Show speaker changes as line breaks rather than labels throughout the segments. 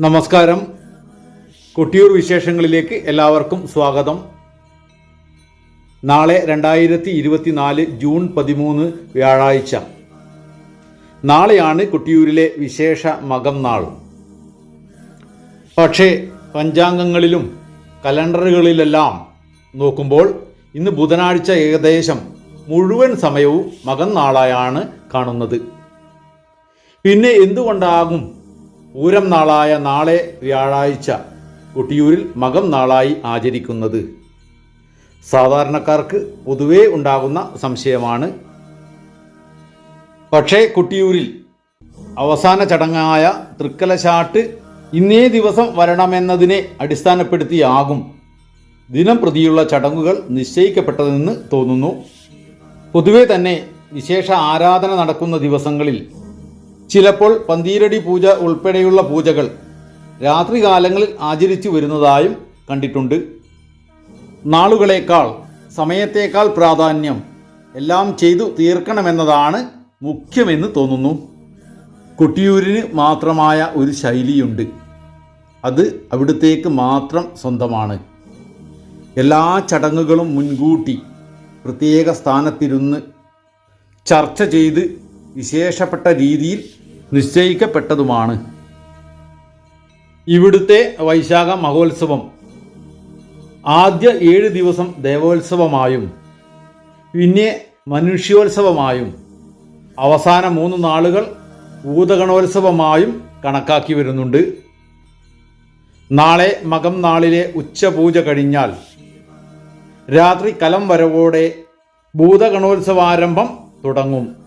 നമസ്കാരം. കൊട്ടിയൂർ വിശേഷങ്ങളിലേക്ക് എല്ലാവർക്കും സ്വാഗതം. നാളെ രണ്ടായിരത്തി ഇരുപത്തിനാല് ജൂൺ പതിമൂന്ന് വ്യാഴാഴ്ച. നാളെയാണ് കൊട്ടിയൂരിലെ വിശേഷ മകം നാൾ. പക്ഷേ പഞ്ചാംഗങ്ങളിലും കലണ്ടറുകളിലെല്ലാം നോക്കുമ്പോൾ ഇന്ന് ബുധനാഴ്ച ഏകദേശം മുഴുവൻ സമയവും മകം നാളായാണ് കാണുന്നത്. പിന്നെ എന്തുകൊണ്ടാകും പൂരം നാളായ നാളെ വ്യാഴാഴ്ച കൊട്ടിയൂരിൽ മകം നാളായി ആചരിക്കുന്നത്. സാധാരണക്കാർക്ക് പൊതുവേ ഉണ്ടാകുന്ന സംശയമാണ്. പക്ഷേ കൊട്ടിയൂരിൽ അവസാന ചടങ്ങായ തൃക്കലശാട്ട് ഇന്നേ ദിവസം വരണമെന്നതിനെ അടിസ്ഥാനപ്പെടുത്തിയാകും. ദിനം പ്രതിയുള്ള ചടങ്ങുകൾ നിശ്ചയിക്കപ്പെട്ടതെന്ന് തോന്നുന്നു. പൊതുവെ തന്നെ വിശേഷ ആരാധന നടക്കുന്ന ദിവസങ്ങളിൽ ചിലപ്പോൾ പന്തീരടി പൂജ ഉൾപ്പെടെയുള്ള പൂജകൾ രാത്രികാലങ്ങളിൽ ആചരിച്ചു വരുന്നതായും കണ്ടിട്ടുണ്ട്. നാളുകളേക്കാൾ സമയത്തേക്കാൾ പ്രാധാന്യം എല്ലാം ചെയ്തു തീർക്കണമെന്നതാണ് മുഖ്യമെന്ന് തോന്നുന്നു. കൊട്ടിയൂരിന് മാത്രമായ ഒരു ശൈലിയുണ്ട്. അത് അവിടുത്തേക്ക് മാത്രം സ്വന്തമാണ്. എല്ലാ ചടങ്ങുകളും മുൻകൂട്ടി പ്രത്യേക സ്ഥാനത്തിരുന്ന് ചർച്ച ചെയ്ത് വിശേഷപ്പെട്ട രീതിയിൽ നിശ്ചയിക്കപ്പെട്ടതുമാണ്. ഇവിടുത്തെ വൈശാഖ മഹോത്സവം ആദ്യ ഏഴ് ദിവസം ദേവോത്സവമായും പിന്നെ മനുഷ്യോത്സവമായും അവസാന മൂന്ന് നാളുകൾ ഭൂതഗണോത്സവമായും കണക്കാക്കി വരുന്നുണ്ട്. നാളെ മകം നാളിലെ ഉച്ചപൂജ കഴിഞ്ഞാൽ രാത്രി കലം വരവോടെ ഭൂതഗണോത്സവാരംഭം തുടങ്ങും.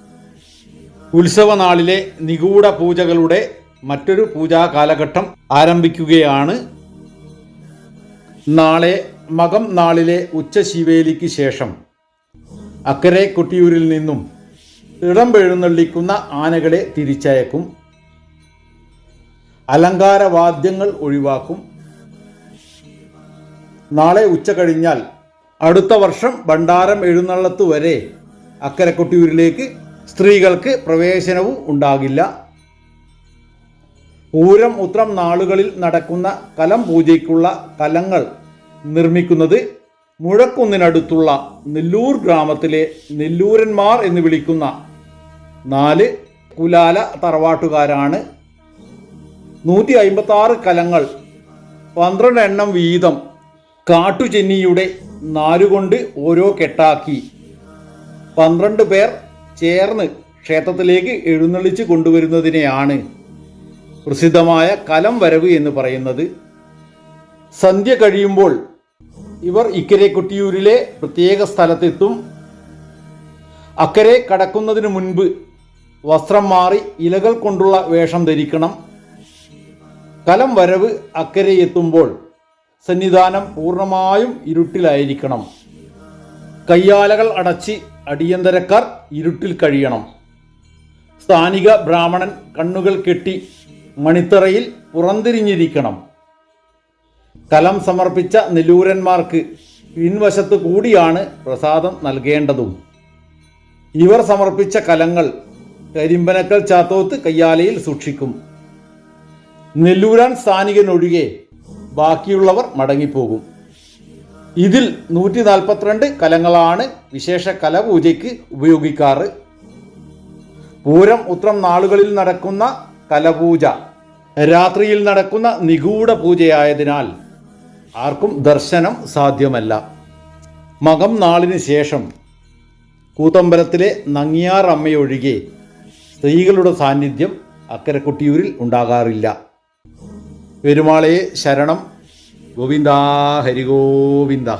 ഉത്സവനാളിലെ നിഗൂഢ പൂജകളുടെ മറ്റൊരു പൂജാ കാലഘട്ടം ആരംഭിക്കുകയാണ്. നാളെ മകം നാളിലെ ഉച്ചശിവേലിക്ക് ശേഷം അക്കരെ കൊട്ടിയൂരിൽ നിന്നും ഇടം എഴുന്നള്ളിക്കുന്ന ആനകളെ തിരിച്ചയക്കും. അലങ്കാരവാദ്യങ്ങൾ ഒഴിവാക്കും. നാളെ ഉച്ച കഴിഞ്ഞാൽ അടുത്ത വർഷം ഭണ്ഡാരം എഴുന്നള്ളത്ത് വരെ അക്കരെ കൊട്ടിയൂരിലേക്ക് സ്ത്രീകൾക്ക് പ്രവേശനവും ഉണ്ടാകില്ല. പൂരം ഉത്രം നാളുകളിൽ നടക്കുന്ന കലം പൂജയ്ക്കുള്ള കലങ്ങൾ നിർമ്മിക്കുന്നത് മുഴക്കുന്നിനടുത്തുള്ള നെല്ലൂർ ഗ്രാമത്തിലെ നെല്ലൂരന്മാർ എന്ന് വിളിക്കുന്ന നാല് കുലാല തറവാട്ടുകാരാണ്. നൂറ്റി അമ്പത്തി ആറ് കലങ്ങൾ പന്ത്രണ്ട് എണ്ണം വീതം കാട്ടുചെന്നിയുടെ നാലുകൊണ്ട് ഓരോ കെട്ടാക്കി. പന്ത്രണ്ട് പേർ ചേർന്ന് ക്ഷേത്രത്തിലേക്ക് എഴുന്നള്ളിച്ച് കൊണ്ടുവരുന്നതിനെയാണ് പ്രസിദ്ധമായ കലം വരവ് എന്ന് പറയുന്നത്. സന്ധ്യ കഴിയുമ്പോൾ ഇവർ ഇക്കരെ കൊട്ടിയൂരിലെ പ്രത്യേക സ്ഥലത്തെത്തും. അക്കരെ കടക്കുന്നതിന് മുൻപ് വസ്ത്രം മാറി ഇലകൾ കൊണ്ടുള്ള വേഷം ധരിക്കണം. കലം വരവ് അക്കരെ എത്തുമ്പോൾ സന്നിധാനം പൂർണമായും ഇരുട്ടിലായിരിക്കണം. കയ്യാലകൾ അടച്ച് അടിയന്തരക്കാർ ഇരുട്ടിൽ കഴിയണം. സ്ഥാനിക ബ്രാഹ്മണൻ കണ്ണുകൾ കെട്ടി മണിത്തറയിൽ പുറന്തിരിഞ്ഞിരിക്കണം. കലം സമർപ്പിച്ച നെല്ലൂരന്മാർക്ക് പിൻവശത്ത് കൂടിയാണ് പ്രസാദം നൽകേണ്ടതും. ഇവർ സമർപ്പിച്ച കലങ്ങൾ കരിമ്പനക്കൽ ചാത്തോത്ത് കയ്യാലയിൽ സൂക്ഷിക്കും. നെല്ലൂരാൻ സ്ഥാനികനൊഴികെ ബാക്കിയുള്ളവർ മടങ്ങിപ്പോകും. ഇതിൽ നൂറ്റി നാൽപ്പത്തിരണ്ട് കലങ്ങളാണ് വിശേഷ കലപൂജയ്ക്ക് ഉപയോഗിക്കാറ്. പൂരം ഉത്രം നാളുകളിൽ നടക്കുന്ന കലപൂജ രാത്രിയിൽ നടക്കുന്ന നിഗൂഢ പൂജയായതിനാൽ ആർക്കും ദർശനം സാധ്യമല്ല. മകം നാളിന് ശേഷം കൂത്തമ്പലത്തിലെ നങ്ങിയാർ അമ്മയൊഴികെ സ്ത്രീകളുടെ സാന്നിധ്യം അക്കരെ ഉണ്ടാകാറില്ല. പെരുമാളയെ ശരണം ഗോവിന്ദ ഹരിഗോവിന്ദ